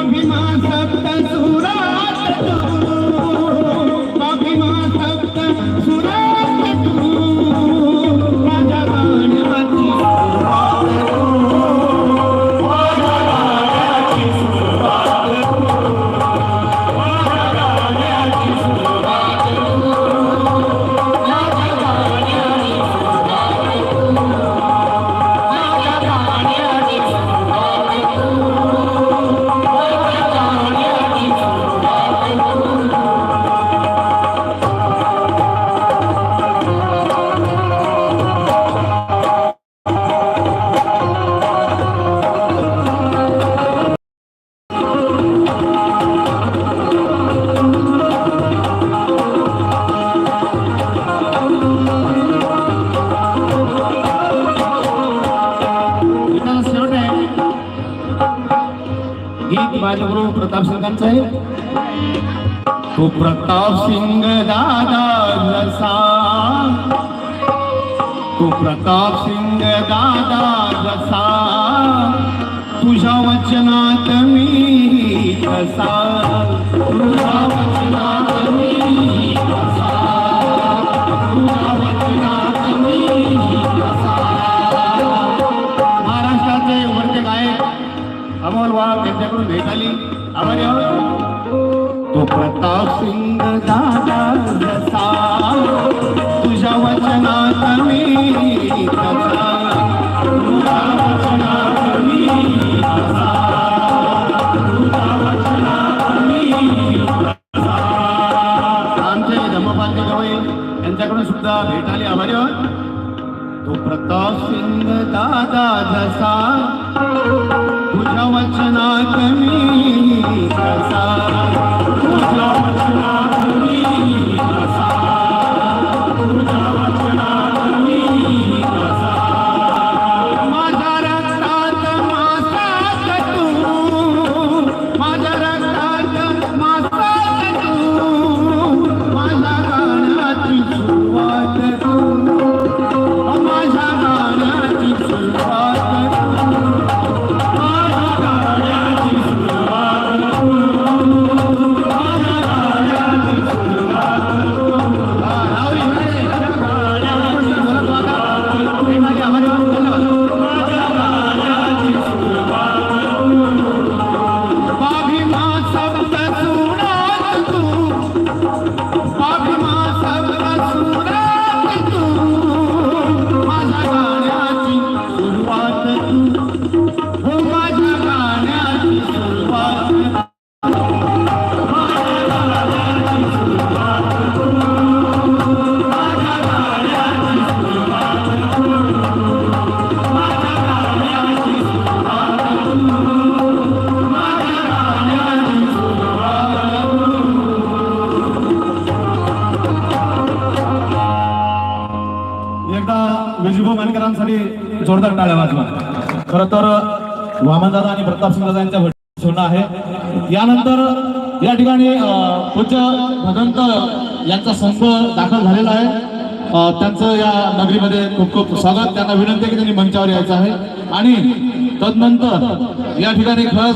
अभिमा सप्त सुरात माझ्याबरोबर प्रताप सिंगांचा आहे तो प्रताप सिंग दादा जसा तो प्रताप सिंग दादा जसा तुझ्या वचनात मी कसा अमोल वाघ यांच्याकडून भेट आभारी आहोत. तो प्रताप सिंग दादा तुझ्या वचनात मी तुझ्या वचनात मी आमचे धम्मपालचे गवई यांच्याकडून सुद्धा भेट आली आभारी आहोत. तो प्रताप सिंग दादा जसा तुझ्या वचना कमी कसा विजूभाऊ मानकरांसाठी जोरदार टाळ्या वाजवा. खर तर वामनदादा आणि प्रताप सिंग दादा यांच्या सोनं आहे. यानंतर या ठिकाणी पूज्य भगवंत यांचा संघ दाखल झालेला आहे. त्यांचं या नगरीमध्ये खूप खूप स्वागत. त्यांना विनंती की त्यांनी मंचावर यायचं आहे. आणि तदनंतर या ठिकाणी खरंच